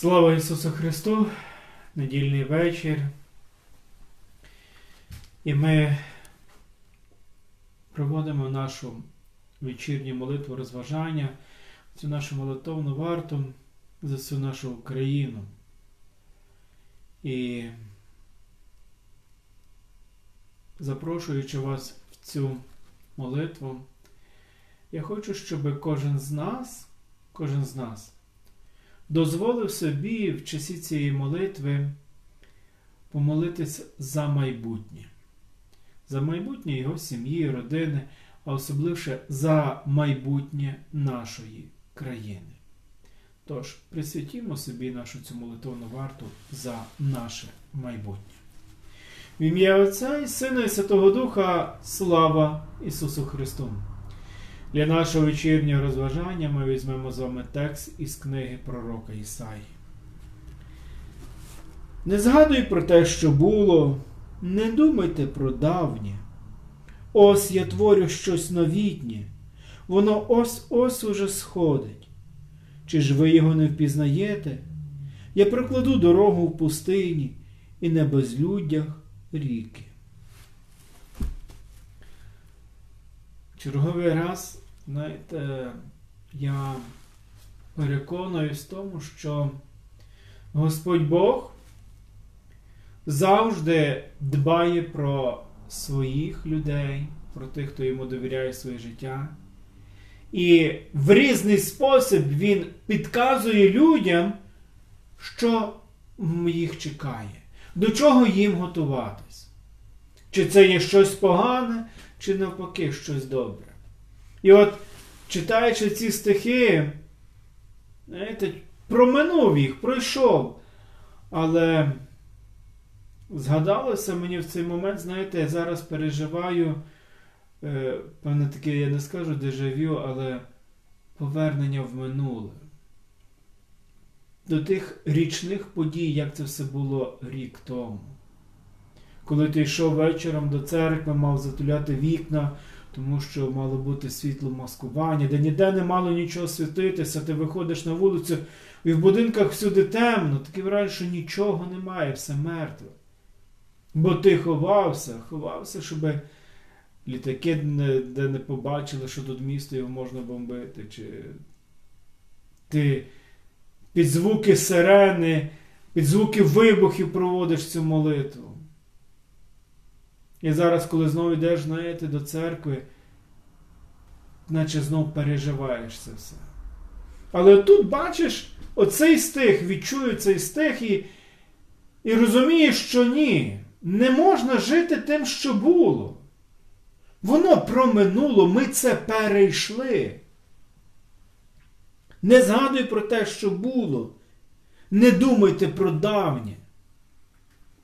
Слава Ісусу Христу! Недільний вечір. І ми проводимо нашу вечірню молитву розважання, цю нашу молитовну варту за всю нашу Україну. І запрошуючи вас в цю молитву, я хочу, щоб кожен з нас, кожен з нас дозволив собі в часі цієї молитви помолитись за майбутнє, за майбутнє його сім'ї, родини, а особливше за майбутнє нашої країни. Тож, присвятімо собі нашу цю молитовну варту за наше майбутнє. В ім'я Отця і Сина і Святого Духа, слава Ісусу Христу! Для нашого вечірнього розважання ми візьмемо з вами текст із книги пророка Ісаї. Не згадуй про те, що було, не думайте про давнє. Ось я творю щось новітнє, воно ось ось уже сходить. Чи ж ви його не впізнаєте? Я прокладу дорогу в пустині і на безлюддях ріки. Черговий раз, знаєте, я переконуюсь в тому, що Господь Бог завжди дбає про своїх людей, про тих, хто йому довіряє своє життя. І в різний спосіб він підказує людям, що їх чекає, до чого їм готуватись. Чи це є щось погане, чи навпаки щось добре. І от, читаючи ці стихи, знаєте, проминув їх, пройшов. Але згадалося мені в цей момент, знаєте, я зараз переживаю, е, певне таке, я не скажу дежавю, але повернення в минуле. До тих річних подій, як це все було рік тому. Коли ти йшов вечором до церкви, мав затуляти вікна, тому що мало бути світло маскування, де ніде не мало нічого світитися, ти виходиш на вулицю, і в будинках всюди темно, таке враження, що нічого немає, все мертве. Бо ти ховався, ховався, щоб літаки не, де не побачили, що тут місто його можна бомбити, чи ти під звуки сирени, під звуки вибухів проводиш цю молитву. І зараз, коли знову йдеш, знаєте, до церкви, наче знов переживаєш це все. Але тут бачиш оцей стих, відчую цей стих і, і розумієш, що ні, не можна жити тим, що було. Воно проминуло, ми це перейшли. Не згадуй про те, що було. Не думайте про давнє.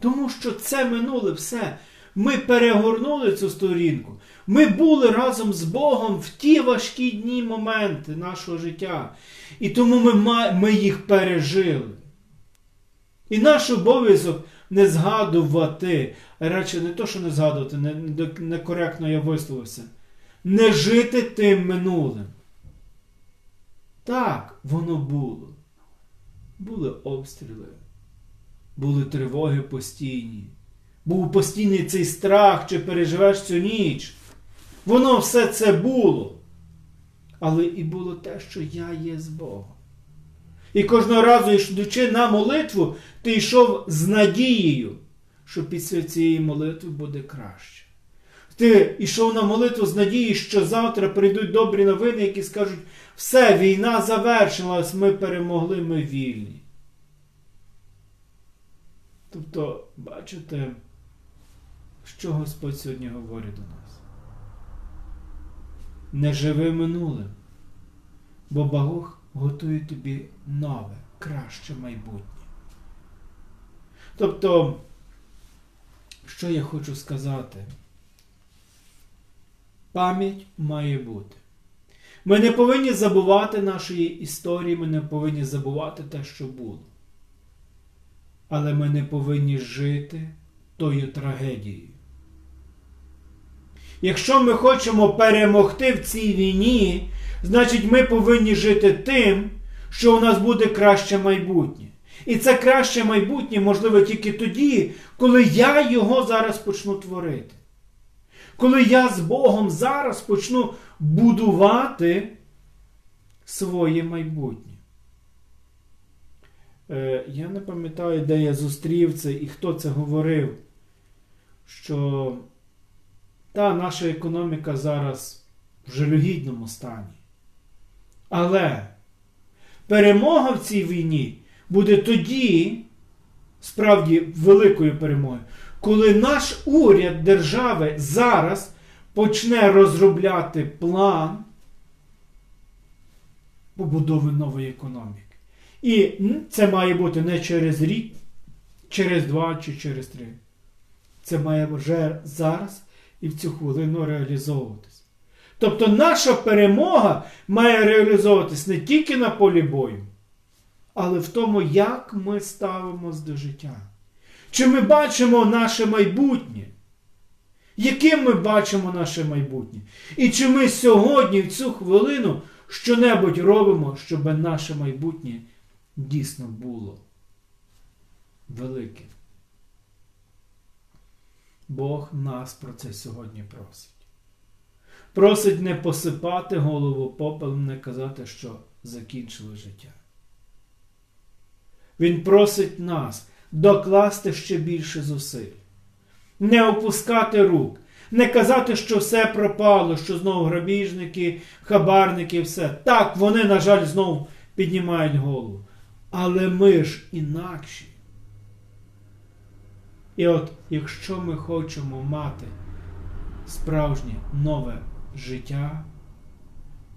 Тому що це минуле все. Ми перегорнули цю сторінку. Ми були разом з Богом в ті важкі дні моменти нашого життя. І тому ми, ми їх пережили. І наш обов'язок не згадувати, радше не то, що не згадувати, некоректно не я висловився, не жити тим минулим. Так, воно було. Були обстріли, були тривоги постійні був постійний цей страх, чи переживеш цю ніч. Воно все це було. Але і було те, що я є з Богом. І кожного разу, йдучи на молитву, ти йшов з надією, що після цієї молитви буде краще. Ти йшов на молитву з надією, що завтра прийдуть добрі новини, які скажуть, все, війна завершилась, ми перемогли, ми вільні. Тобто, бачите, що Господь сьогодні говорить до нас? Не живи минулим, бо Бог готує тобі нове, краще майбутнє. Тобто, що я хочу сказати? Пам'ять має бути. Ми не повинні забувати нашої історії, ми не повинні забувати те, що було. Але ми не повинні жити тою трагедією. Якщо ми хочемо перемогти в цій війні, значить ми повинні жити тим, що у нас буде краще майбутнє. І це краще майбутнє можливо тільки тоді, коли я його зараз почну творити. Коли я з Богом зараз почну будувати своє майбутнє. Е, я не пам'ятаю, де я зустрів це і хто це говорив, що та наша економіка зараз в жалюгідному стані. Але перемога в цій війні буде тоді, справді великою перемогою, коли наш уряд держави зараз почне розробляти план побудови нової економіки. І це має бути не через рік, через два чи через три. Це має вже зараз і в цю хвилину реалізовуватись. Тобто наша перемога має реалізовуватись не тільки на полі бою, але в тому, як ми ставимось до життя. Чи ми бачимо наше майбутнє? Яким ми бачимо наше майбутнє? І чи ми сьогодні, в цю хвилину, що-небудь робимо, щоб наше майбутнє дійсно було велике? Бог нас про це сьогодні просить. Просить не посипати голову попелом, не казати, що закінчили життя. Він просить нас докласти ще більше зусиль, не опускати рук, не казати, що все пропало, що знову грабіжники, хабарники, все. Так, вони, на жаль, знову піднімають голову. Але ми ж інакші. І от, якщо ми хочемо мати справжнє нове життя,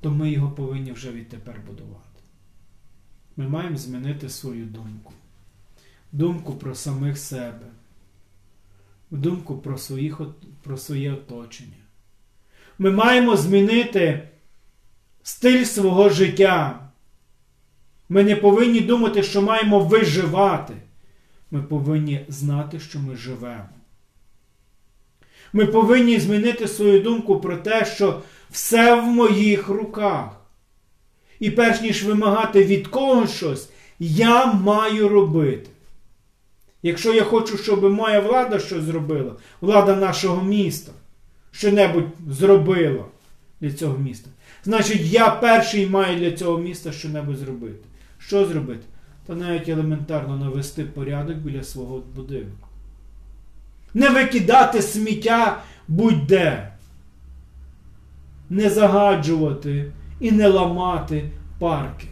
то ми його повинні вже відтепер будувати. Ми маємо змінити свою думку. Думку про самих себе, думку про, своїх, про своє оточення. Ми маємо змінити стиль свого життя. Ми не повинні думати, що маємо виживати. Ми повинні знати, що ми живемо. Ми повинні змінити свою думку про те, що все в моїх руках. І перш ніж вимагати від когось щось, я маю робити. Якщо я хочу, щоб моя влада щось зробила, влада нашого міста, що-небудь зробила для цього міста, значить я перший маю для цього міста що-небудь зробити. Що зробити? Та навіть елементарно навести порядок біля свого будинку. Не викидати сміття будь-де. Не загаджувати і не ламати парки.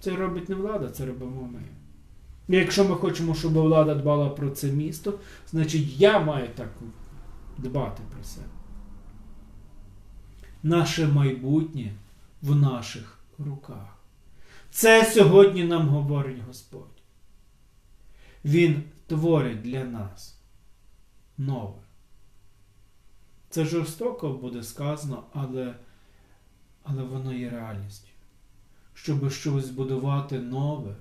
Це робить не влада, це робимо ми. І якщо ми хочемо, щоб влада дбала про це місто, значить я маю так дбати про це. Наше майбутнє в наших руках. Це сьогодні нам говорить Господь. Він творить для нас нове. Це жорстоко буде сказано, але, але воно є реальністю. Щоб щось збудувати нове,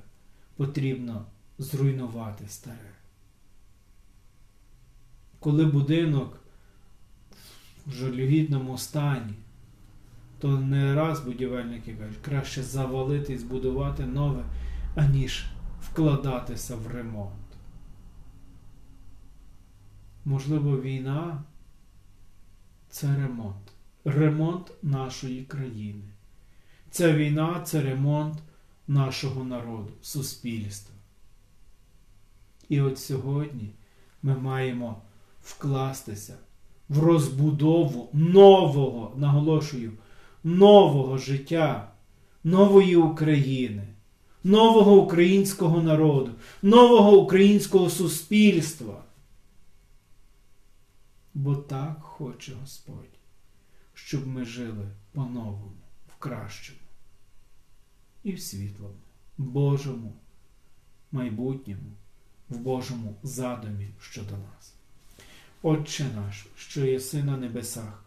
потрібно зруйнувати старе. Коли будинок в жалюгідному стані, то не раз будівельники кажуть, краще завалити і збудувати нове, аніж вкладатися в ремонт. Можливо, війна це ремонт. Ремонт нашої країни. Ця війна це ремонт нашого народу, суспільства. І от сьогодні ми маємо вкластися в розбудову нового, наголошую, нового життя, нової України, нового українського народу, нового українського суспільства. Бо так хоче Господь, щоб ми жили по-новому, в кращому і в світлому, Божому майбутньому, в Божому задумі щодо нас. Отче наш, що єси на небесах,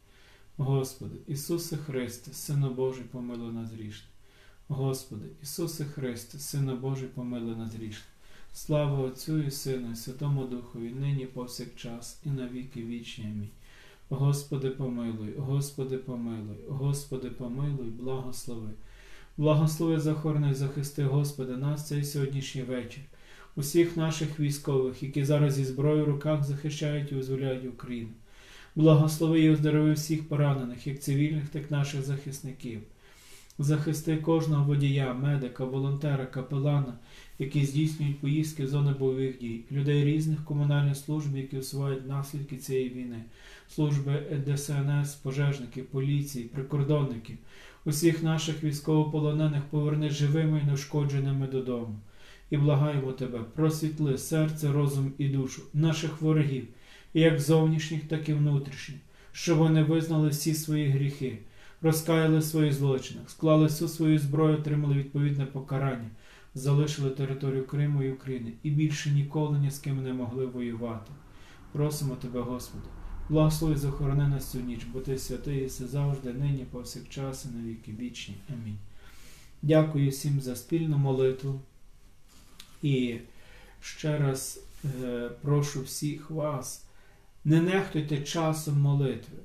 Господи, Ісусе Христе, Сину Божий, помилуй нас грішних. Господи, Ісусе Христе, Сину Божий, помилуй нас грішних. Слава Отцю і Сину, і Святому Духові, нині повсякчас, і на віки вічні. Амінь. Господи, помилуй, Господи, помилуй, Господи, помилуй, благослови. Благослови захорони, захисти, Господи, нас цей сьогоднішній вечір, усіх наших військових, які зараз зі зброєю в руках захищають і визволяють Україну. Благослови і оздорови всіх поранених, як цивільних, так і наших захисників. Захисти кожного водія, медика, волонтера, капелана, які здійснюють поїздки в зони бойових дій, людей різних комунальних служб, які усувають наслідки цієї війни, служби ДСНС, пожежників, поліції, прикордонників, усіх наших військовополонених поверни живими і неушкодженими додому. І благаємо тебе, просвітли серце, розум і душу наших ворогів, як зовнішніх, так і внутрішніх, щоб вони визнали всі свої гріхи, розкаяли в своїх злочинах, склали всю свою зброю, отримали відповідне покарання, залишили територію Криму і України і більше ніколи ні з ким не могли воювати. Просимо тебе, Господи, благослови захорони нас цю ніч, бо ти святий єси завжди, нині, повсякчас і на віки вічні. Амінь. Дякую всім за спільну молитву. І ще раз е, прошу всіх вас, не нехтуйте часом молитви.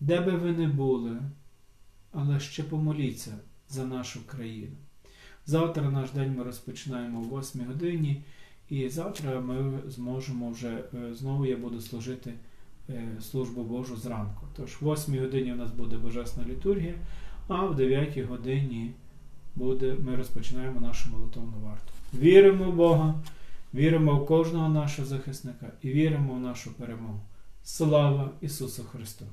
Де би ви не були, але ще помоліться за нашу країну. Завтра наш день ми розпочинаємо о 8 годині, і завтра ми зможемо вже е, знову я буду служити е, службу Божу зранку. Тож в 8 годині у нас буде Божесна літургія, а в 9 годині буде, ми розпочинаємо нашу молитовну варту. Віримо в Бога, віримо в кожного нашого захисника і віримо в нашу перемогу. Слава Ісусу Христу!